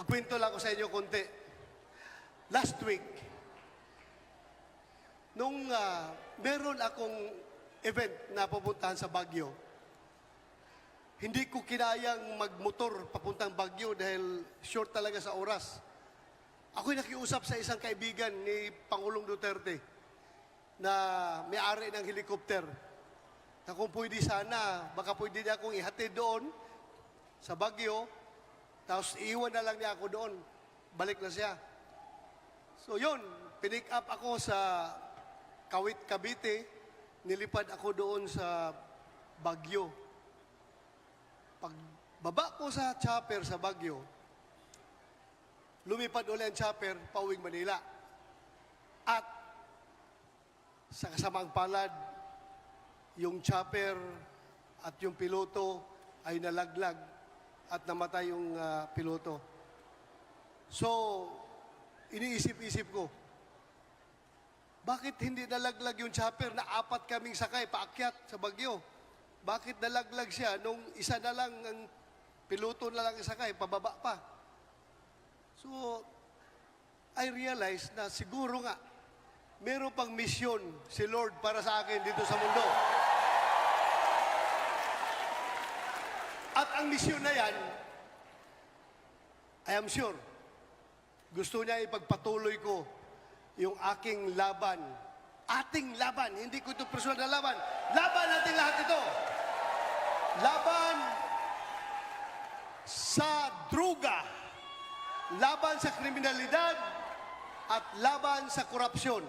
magkwento lang ako sa inyo konti. Last week, nung ah, meron akong event na pupuntahan sa Baguio, hindi ko kinayang magmotor papuntang Baguio dahil short talaga sa oras. Ako'y nakiusap sa isang kaibigan ni Pangulong Duterte na may-ari ng helicopter na kung pwede sana, baka pwede niya akong ihatid doon sa Baguio, tapos iiwan na lang niya ako doon. Balik na siya. So yun, pinick up ako sa Kawit, Cavite, nilipad ako doon sa Baguio. Pag baba ko sa chopper sa Baguio, lumipad ulit ang chopper pauwing Manila. At sa kasamang palad, yung chopper at yung piloto ay nalaglag at namatay yung ah, piloto. So, iniisip-isip ko, bakit hindi nalaglag yung chopper na apat kaming sakay paakyat sa Bagyo? Bakit nalaglag siya nung isa na lang ang piloto na lang ang sakay, pababa pa? So, I realized na siguro nga, meron pang misyon si Lord para sa akin dito sa mundo. At ang misyon na yan, I am sure, gusto niya ipagpatuloy ko yung aking laban. Ating laban, hindi ko ito personal na laban. Laban natin lahat ito. Laban sa druga, laban sa kriminalidad, at laban sa korupsyon.